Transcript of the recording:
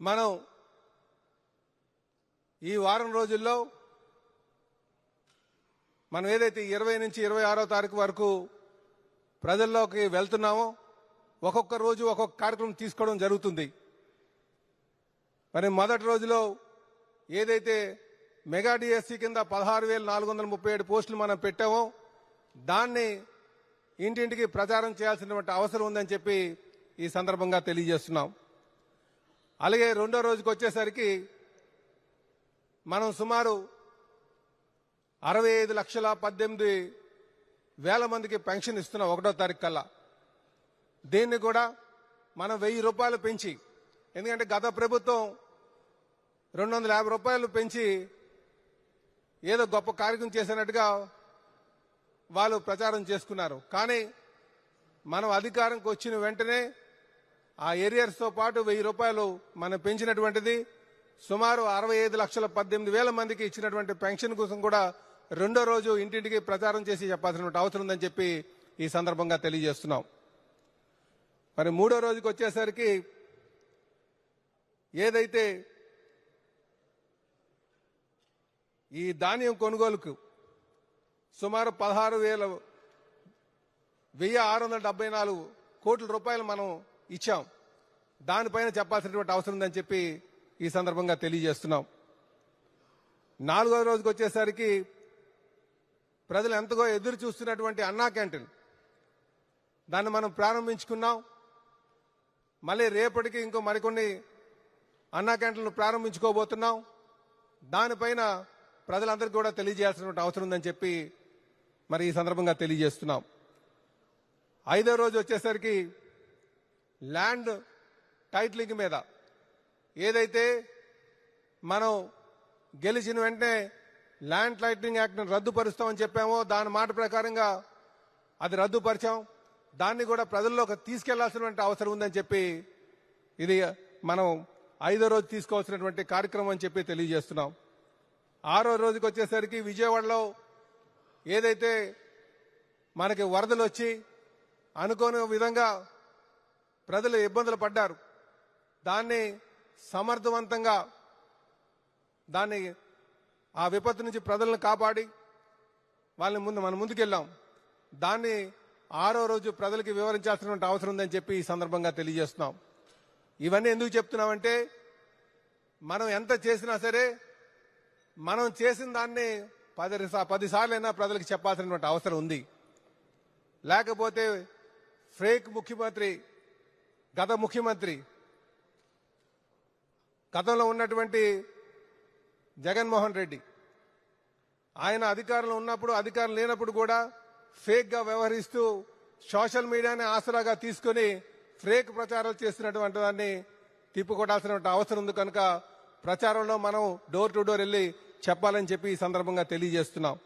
మనం ఈ వారం రోజుల్లో మనం ఏదైతే ఇరవై నుంచి ఇరవై ఆరో తారీఖు వరకు ప్రజల్లోకి వెళ్తున్నామో ఒక్కొక్క రోజు ఒక్కొక్క కార్యక్రమం తీసుకోవడం జరుగుతుంది. మరి మొదటి రోజులో ఏదైతే మెగా డిఎస్సి కింద పదహారు వేల నాలుగు వందల ముప్పై ఏడు పోస్టులు మనం పెట్టామో దాన్ని ఇంటింటికి ప్రచారం చేయాల్సినటువంటి అవసరం ఉందని చెప్పి ఈ సందర్భంగా తెలియజేస్తున్నాం. అలాగే రెండో రోజుకి వచ్చేసరికి మనం సుమారు అరవై ఐదు లక్షల పద్దెనిమిది వేల మందికి పెన్షన్ ఇస్తున్నాం ఒకటో తారీఖు కల్లా. దీన్ని కూడా మనం వెయ్యి రూపాయలు పెంచి ఎందుకంటే గత ప్రభుత్వం రెండు వందల యాభై రూపాయలు పెంచి ఏదో గొప్ప కార్యక్రమం చేసినట్టుగా వాళ్ళు ప్రచారం చేసుకున్నారు. కానీ మనం అధికారంకి వచ్చిన వెంటనే ఆ ఏరియర్స్తో పాటు వెయ్యి రూపాయలు మనం పెంచినటువంటిది సుమారు అరవై ఐదు లక్షల పద్దెనిమిది వేల మందికి ఇచ్చినటువంటి పెన్షన్ కోసం కూడా రెండో రోజు ఇంటింటికి ప్రచారం చేసి చెప్పాల్సినటువంటి అవసరం ఉందని చెప్పి ఈ సందర్భంగా తెలియజేస్తున్నాం. మరి మూడో రోజుకి వచ్చేసరికి ఏదైతే ఈ ధాన్యం కొనుగోలుకు సుమారు పదహారు వేల వెయ్యి ఆరు వందల డెబ్బై నాలుగు కోట్ల రూపాయలు మనం ఇచ్చాం. దానిపైన చెప్పాల్సినటువంటి అవసరం ఉందని చెప్పి ఈ సందర్భంగా తెలియజేస్తున్నాం. నాలుగో రోజుకి వచ్చేసరికి ప్రజలు ఎంతగా ఎదురు చూస్తున్నటువంటి అన్నా క్యాంటీన్. దాన్ని మనం ప్రారంభించుకున్నాం. మళ్ళీ రేపటికి ఇంకో మరికొన్ని అన్నా క్యాంటీన్లు ప్రారంభించుకోబోతున్నాం. దానిపైన ప్రజలందరికీ కూడా తెలియజేయాల్సినటువంటి అవసరం ఉందని చెప్పి మరి ఈ సందర్భంగా తెలియజేస్తున్నాం. ఐదో రోజు వచ్చేసరికి ల్యాండ్ టైటిలింగ్ మీద. ఏదైతే మనం గెలిచిన వెంటనే ల్యాండ్ టైటిలింగ్ యాక్ట్ రద్దుపరుస్తామని చెప్పామో దాని మాట ప్రకారంగా అది రద్దుపరిచాం. దాన్ని కూడా ప్రజల్లోకి తీసుకెళ్ళాల్సినటువంటి అవసరం ఉందని చెప్పి ఇది మనం ఐదో రోజు తీసుకోవాల్సినటువంటి కార్యక్రమం అని చెప్పి తెలియజేస్తున్నాం. ఆరో రోజుకి వచ్చేసరికి విజయవాడలో ఏదైతే మనకి వరదలు వచ్చి అనుకోని విధంగా ప్రజలు ఇబ్బందులు పడ్డారు. దాన్ని సమర్థవంతంగా దాన్ని ఆ విపత్తు నుంచి ప్రజలను కాపాడి వాళ్ళని ముందు మనం ముందుకెళ్ళాం దాన్ని ఆరో రోజు ప్రజలకి వివరించాల్సినటువంటి అవసరం ఉందని చెప్పి ఈ సందర్భంగా తెలియజేస్తున్నాం. ఇవన్నీ ఎందుకు చెప్తున్నామంటే మనం ఎంత చేసినా సరే మనం చేసిన దాన్ని పది పదిసార్లైనా ప్రజలకు చెప్పాల్సినటువంటి అవసరం ఉంది. లేకపోతే ఫేక్ ముఖ్యమంత్రి గత ముఖ్యమంత్రి గతంలో ఉన్నటువంటి జగన్మోహన్ రెడ్డి ఆయన అధికారంలో ఉన్నప్పుడు అధికారం లేనప్పుడు కూడా ఫేక్గా వ్యవహరిస్తూ సోషల్ మీడియాని ఆసరాగా తీసుకొని ఫేక్ ప్రచారాలు చేస్తున్నటువంటి దాన్ని తిప్పుకొట్టాల్సిన అవసరం ఉంది. కనుక ప్రచారంలో మనం డోర్ టు డోర్ వెళ్ళి చెప్పాలని చెప్పి ఈ సందర్భంగా తెలియజేస్తున్నాం.